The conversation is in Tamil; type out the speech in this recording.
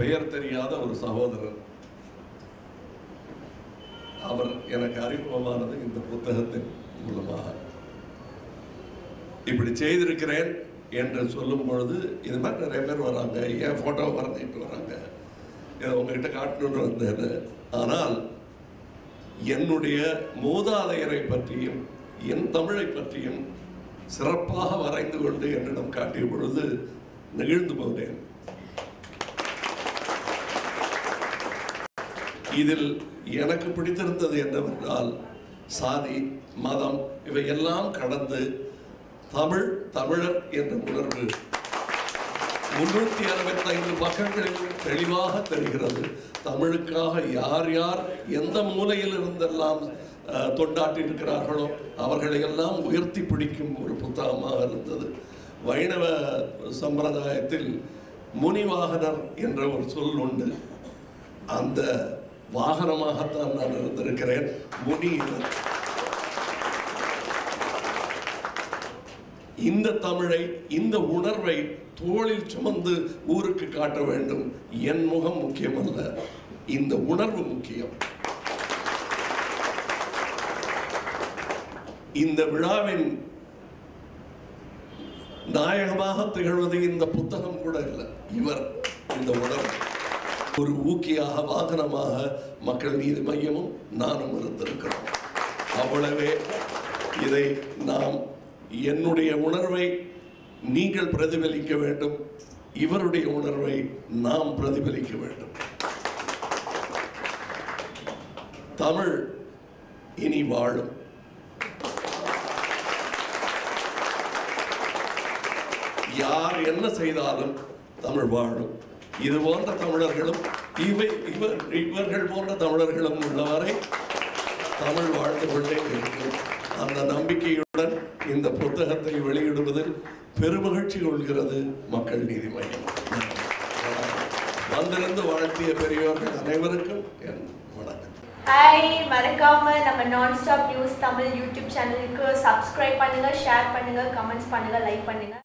பெயர் தெரியாத ஒரு சகோதரர். அவர் எனக்கு அறிமுகமானது இந்த புத்தகத்தின் மூலமாக. இப்படி செய்திருக்கிறேன் என்று சொல்லும் பொழுது இது மாதிரி நிறைய பேர் வராங்க ஏன் ஃபோட்டோ வரைஞ்சிட்டு வராங்க? இதை உங்ககிட்ட காட்டணும்னு வந்தேன் ஆனால் என்னுடைய மூதாதையரை பற்றியும் என் தமிழை பற்றியும் சிறப்பாக வரைந்து கொண்டு என்னிடம் காட்டிய பொழுது நெகிழ்ந்து போனேன். இதில் எனக்கு பிடித்திருந்தது என்னவென்றால் சாதி மதம் இவையெல்லாம் கடந்து தமிழ் தமிழர் என்ற உணர்வு. முன்னூத்தி அறுபத்தைந்து பக்கங்களில் தெளிவாக தெரிகிறது தமிழுக்காக யார் யார் எந்த மூலையில் இருந்தெல்லாம் தொண்டாற்றி இருக்கிறார்களோ அவர்களை எல்லாம் உயர்த்தி பிடிக்கும் ஒரு புத்தகமாக இருந்தது. வைணவ சம்பிரதாயத்தில் முனிவாகனர் என்ற ஒரு சொல் உண்டு. அந்த வாகனமாகத்தான் நான் இருந்திருக்கிறேன். முனியினர் இந்த தமிழை இந்த உணர்வை தோளில் சுமந்து ஊருக்கு காட்ட வேண்டும். என் முகம் முக்கியமல்ல. இந்த உணர்வு முக்கியம். இந்த விழாவின் நாயகமாக திகழ்வது இந்த புத்தகம் கூட இல்லை. இவர் இந்த உணர்வு. ஒரு ஊக்கியாக வாகனமாக மக்கள் நீதி மையமும் நானும் இருந்திருக்கிறோம். அவ்வளவே இதை நாம் என்னுடைய உணர்வை நீங்கள் பிரதிபலிக்க வேண்டும். இவருடைய உணர்வை நாம் பிரதிபலிக்க வேண்டும். தமிழ் இனி வாழும். யார் என்ன செய்தாலும் தமிழ் வாழும். இது போன்ற தமிழர்களும் இவை இவர் இவர்கள் போன்ற தமிழர்களும் உள்ளவரை தமிழ் வாழ்ந்து கொண்டே இருக்கும் அந்த நம்பிக்கையுடன் இந்த புத்தகத்தை வெளியிடுவதில் பெருமகிழ்ச்சி கொள்கிறது மக்கள் நீதி மையம். வந்திருந்து வாழ்த்திய பெரியோர்கள் அனைவருக்கும் என் வணக்கம். ஹாய் மறக்காம நம்ம நான் ஸ்டாப் நியூஸ் தமிழ் யூடியூப் சேனலுக்கு சப்ஸ்கிரைப் பண்ணுங்க ஷேர் பண்ணுங்க கமெண்ட்ஸ் பண்ணுங்க லைக் பண்ணுங்க.